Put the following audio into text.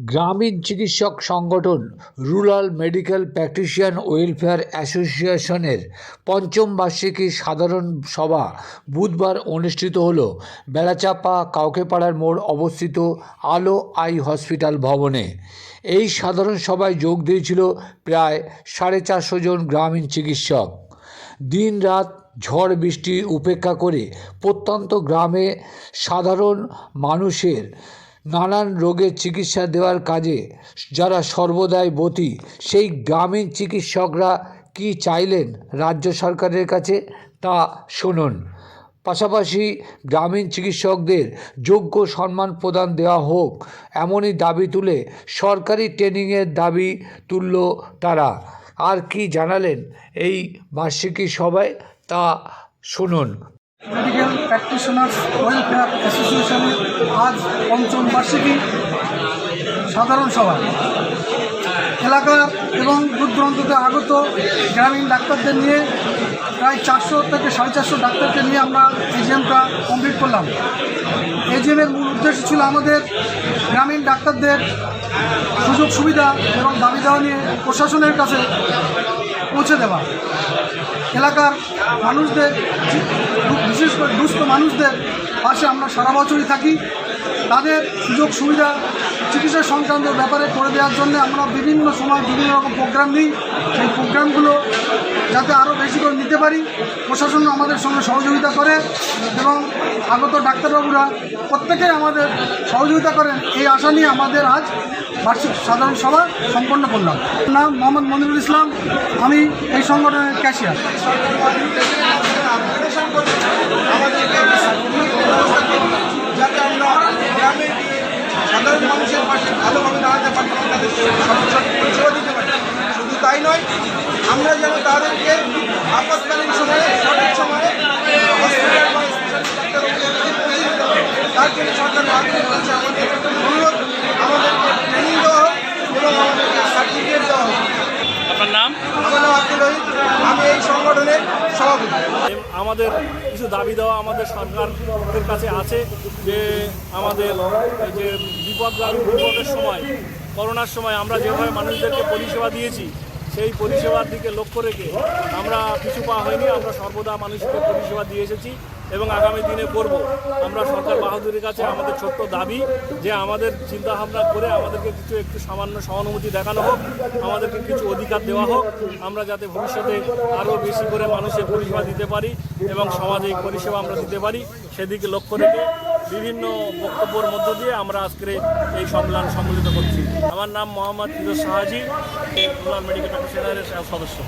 গ্রামীণ চিকিৎসক সংগঠন রুরাল মেডিকেল প্র্যাকটিশিয়ান ওয়েলফেয়ার অ্যাসোসিয়েশনের পঞ্চম বার্ষিকী সাধারণ সভা বুধবার অনুষ্ঠিত হল। বেড়াচাপা, কাউকেপাড়ার মোড় অবস্থিত আলো আই হসপিটাল ভবনে। এই সাধারণ সভায় যোগ দিয়েছিল প্রায় সাড়ে চারশো জন গ্রামীণ চিকিৎসক। দিন রাত ঝড় বৃষ্টি উপেক্ষা করে প্রত্যন্ত গ্রামে সাধারণ মানুষের নানান রোগের চিকিৎসা দেওয়ার কাজে যারা সর্বদাই বতী, সেই গ্রামীণ চিকিৎসকরা কি চাইলেন রাজ্য সরকারের কাছে তা শুনুন। পাশাপাশি গ্রামীণ চিকিৎসকদের যোগ্য সম্মান প্রদান দেওয়া হোক, এমনই দাবি তুলে সরকারি ট্রেনিংয়ের দাবি তুলল তারা। আর কি জানালেন এই বার্ষিকী সভায় তা শুনুন। মেডিকেল প্র্যাকটিশনার্স ওয়েলফেয়ার অ্যাসোসিয়েশনের আজ পঞ্চম বার্ষিকী সাধারণ সভা। এলাকার এবং দূর আগত গ্রামীণ ডাক্তারদের নিয়ে প্রায় চারশো থেকে সাড়ে চারশো ডাক্তারকে নিয়ে আমরা এজিএমটা কমপ্লিট করলাম। এজিএমের মূল উদ্দেশ্য ছিল আমাদের গ্রামীণ ডাক্তারদের সুযোগ সুবিধা এবং দাবি দেওয়া নিয়ে প্রশাসনের কাছে পৌঁছে দেওয়া। এলাকার মানুষদের বিশেষ করে দুস্থ মানুষদের পাশে আমরা সারা বছরই থাকি। তাদের সুযোগ সুবিধা চিকিৎসা সংক্রান্ত ব্যাপারে করে দেওয়ার জন্য আমরা বিভিন্ন সময় বিভিন্ন রকম প্রোগ্রাম নিই। সেই প্রোগ্রামগুলো যাতে আরও বেশি করে নিতে পারি। প্রশাসন আমাদের সঙ্গে সহযোগিতা করে এবং আগত ডাক্তারবাবুরা প্রত্যেকেই আমাদের সহযোগিতা করেন। এই আশা নিয়ে আমাদের আজ বার্ষিক সাধারণ সভা সম্পন্ন করলাম। নাম মোহাম্মদ মনিরুল ইসলাম। আমি এই সংগঠনের ক্যাশিয়ার যাতে আমরা গ্রামে গিয়ে সাধারণ মানুষের পাশে ভালোভাবে দাঁড়াতে পারি এবং তাদের সমস্যার পরিষেবা দিতে পারি শুধু তাই নয় আমরা যেন তাদেরকে আপৎকালীন সময়ে সঠিক সময়ে হসপিটাল বা তার জন্য সরকারের আগ্রহ আমাদের অনুরোধ আমাদেরকে ট্রেনিং দেওয়া হোক এবং আমাদেরকে সার্টিফিকেট দেওয়া হোক। আপনার নাম? আমার নাম আব্দুল রহিম। আমি এই সংগঠনের সভাপতি। আমাদের কিছু দাবি দেওয়া আমাদের সরকারের কাছে আছে যে আমাদের এই যে বিপদগামী বিপদের সময় করোনার সময় আমরা যেভাবে মানুষদেরকে পরিষেবা দিয়েছি সেই পরিষেবার দিকে লক্ষ্য রেখে আমরা পিছু পা হয়নি, আমরা সর্বদা মানুষকে পরিষেবা দিয়ে এসেছি এবং আগামী দিনে করব। আমরা সরকার বাহাদুরের কাছে আমাদের ছোট্ট দাবি যে আমাদের চিন্তাভাবনা করে আমাদেরকে কিছু একটু সামান্য সহানুভূতি দেখানো হোক, আমাদেরকে কিছু অধিকার দেওয়া হোক, আমরা যাতে ভবিষ্যতে আরও বেশি করে মানুষের পরিষেবা দিতে পারি এবং সমাজে পরিষেবা আমরা দিতে পারি, সেদিকে লক্ষ্য রেখে বিভিন্ন বক্তব্যের মধ্য দিয়ে আমরা আজকের এই সম্মেলন সম্মিলিত করছি। আমার নাম মোহাম্মদ ফিরোজ রুরাল মেডিকেল সদস্য।